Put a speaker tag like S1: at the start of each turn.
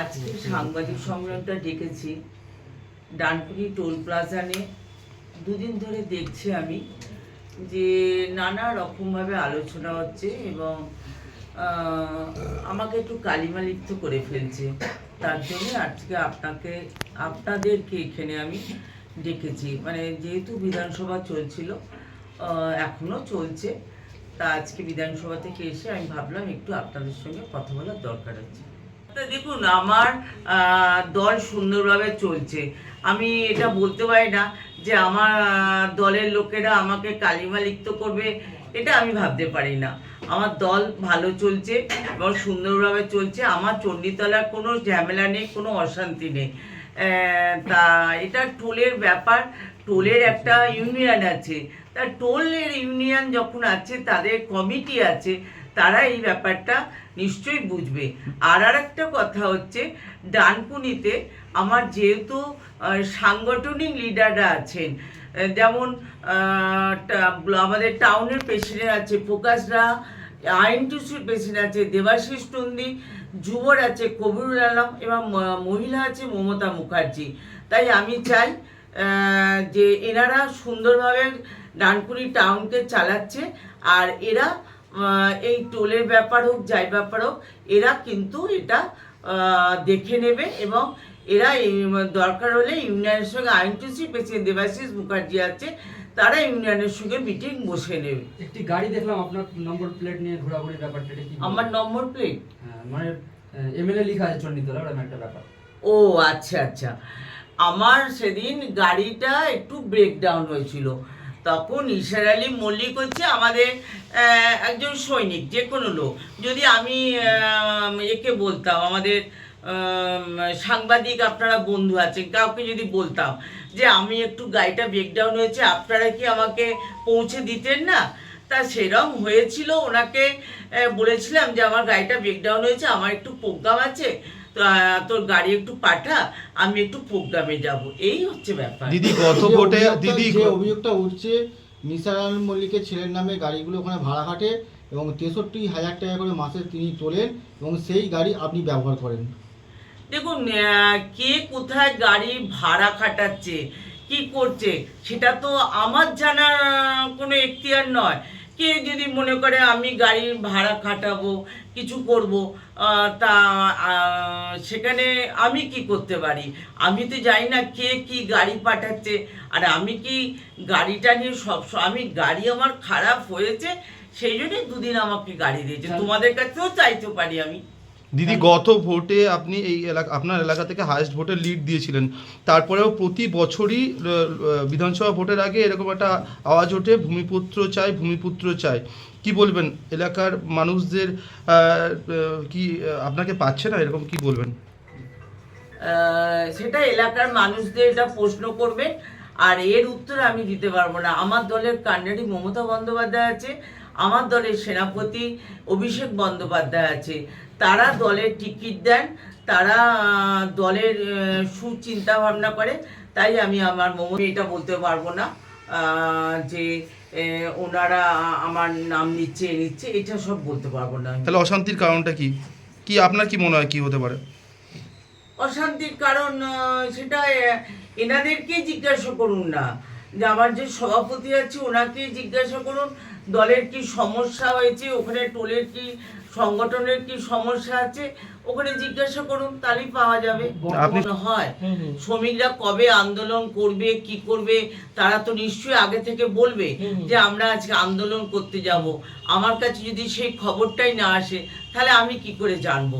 S1: আজকে সাংবাদিক সম্মেলনটা ডেকেছি। ডানকুনি টোল প্লাজানে দুদিন ধরে দেখছি আমি যে নানা রকমভাবে আলোচনা হচ্ছে এবং আমাকে একটু কালিমালিপ্ত করে ফেলছে। তার জন্য আজকে আপনাকে, আপনাদেরকে এখানে আমি ডেকেছি। মানে যেহেতু বিধানসভা চলছিল এখনও চলছে, তা আজকে বিধানসভা থেকে এসে আমি ভাবলাম একটু আপনাদের সঙ্গে কথা বলার দরকার আছে। দেখুন আমার দল সুন্দরভাবে চলছে। আমি এটা বলতে পারি না যে আমার দলের লোকেরা আমাকে কালিমা লিপ্ত করবে, এটা আমি ভাবতে পারি না। আমার দল ভালো চলছে এবং সুন্দরভাবে চলছে। আমার চণ্ডীতলার কোনো ঝামেলা নেই, কোনো অশান্তি নেই। তা এটা টোলের ব্যাপার। টোলের একটা ইউনিয়ন আছে। তা টোলের ইউনিয়ন যখন আছে, তাদের কমিটি আছে তারা এই ব্যাপারটা নিশ্চয়ই বুঝবে। আর আর একটা কথা হচ্ছে, ডানকুনিতে আমার যেহেতু সাংগঠনিক লিডাররা আছেন যেমন আমাদের টাউনের প্রেসিডেন্ট আছে প্রকাশরা আইনটিসির প্রেসিডেন্ট আছে দেবাশিস টন্দি যুবর আছে কবিরুল আলম, এবং মহিলা আছে মমতা মুখার্জি। তাই আমি চাই যে এনারা সুন্দরভাবে ডানকুনি টাউনকে চালাচ্ছে, আর এরা এই টোলের ব্যাপার হোক যাই ব্যাপার হোক এরা কিন্তু এটা দেখে নেবে এবং এরা দরকার হলে ইউনিয়নের সঙ্গে আইনটিসি প্রেসিডেন্ট দেবাশিস মুখার্জি আছে তারা ইউনিয়নের সঙ্গে মিটিং বসে নেবে।
S2: একটি গাড়ি দেখলাম আপনার নম্বর প্লেট নিয়ে ঘোরাঘুরি ব্যাপারটা কি
S1: আমার নম্বর প্লেট?
S2: হ্যাঁ, মানে এমএলএ লেখা আছে চণ্ডীতলা ওরকম একটা ব্যাপার।
S1: ও আচ্ছা আচ্ছা। আমার সেদিন গাড়িটা একটু ব্রেকডাউন হয়েছিল। তখন ইশার আলী মল্লিক হচ্ছে আমাদের একজন সৈনিক, যে কোনো লোক। যদি আমি একে বলতাম, আমাদের সাংবাদিক আপনারা বন্ধু আছেন, কাউকে যদি বলতাম যে আমি একটু গাড়িটা ব্রেকডাউন হয়েছে, আপনারা কি আমাকে পৌঁছে দিতেন না? তা সেরম হয়েছিল, ওনাকে বলেছিলাম যে আমার গাড়িটা ব্রেকডাউন হয়েছে, আমার একটু প্রোগ্রাম আছে তোর গাড়ি একটু পাঠা আমি একটু প্রোগ্রামে যাব। এই হচ্ছে ব্যাপার।
S3: দিদি গত ভোটে
S4: অভিযোগটা-
S3: দিদি
S4: যে অভিযোগটা উঠছে নিসার আলম মল্লিকের ছেলের নামে গাড়িগুলো ওখানে ভাড়া খাটে এবং তেষট্টি হাজার টাকা করে মাসে তিনি তোলেন এবং সেই গাড়ি আপনি ব্যবহার করেন।
S1: দেখুন কে কোথায় গাড়ি ভাড়া খাটাচ্ছে কি করছে সেটা তো আমার জানার কোনো এখতিয়ার নয়। কে যদি মনে করে আমি গাড়ির ভাড়া খাটাবো কিছু করব তা সেখানে আমি কি করতে পারি? আমি তো জানি না কে কি গাড়ি পাঠাচ্ছে। আর আমি কি গাড়িটা নিয়ে সব আমি গাড়ি আমার খারাপ হয়েছে সেই জন্যই দুদিন আমাকে গাড়ি দিয়েছে। তোমাদের কাছেও চাইতে পারি আমি।
S3: দিদি গত ভোটে আপনি এই এলাকা আপনার এলাকা থেকে হায়েস্ট ভোটে লিড দিয়েছিলেন। তারপরেও প্রতি বছরই বিধানসভা ভোটের আগে এরকম একটা আওয়াজ ওঠে ভূমিপুত্র চাই ভূমিপুত্র চাই কি বলবেন? এলাকার মানুষদের কি আপনাকে পাচ্ছে না? এরকম কি বলবেন?
S1: সেটা এলাকার মানুষদের এটা প্রশ্ন করবে। আর এর উত্তর আমি দিতে পারব না। আমার দলের কান্ডারি মমতা বন্দ্যোপাধ্যায় আছে আমার দলের সেনাপতি অভিষেক বন্দ্যোপাধ্যায় আছে। তারা দলের টিকিট দেন তারা দলের সুচিন্তা ভাবনা করে। তাই আমি আমার মমতা এটা বলতে পারব না যে ওনারা আমার নাম নিচ্ছে নিচ্ছে এটা সব বলতে পারব না
S3: তাহলে অশান্তির কারণটা কি? কি আপনার কি মনে হয় কি হতে পারে?
S1: অশান্তির কারণ সেটা আহ, এনাদেরকেই জিজ্ঞাসা করুন না। যে আমার যে সভাপতি আছে ওনাকে জিজ্ঞাসা করুন দলের কি সমস্যা হয়েছে ওখানে টোলের কি সংগঠনের কি সমস্যা আছে ওখানে জিজ্ঞাসা করুন তাহলেই পাওয়া যাবে। হয় শ্রমিকরা কবে আন্দোলন করবে কি করবে তারা তো নিশ্চয়ই আগে থেকে বলবে যে আমরা আজকে আন্দোলন করতে যাব। আমার কাছে যদি সেই খবরটাই না আসে তাহলে আমি কি করে জানব?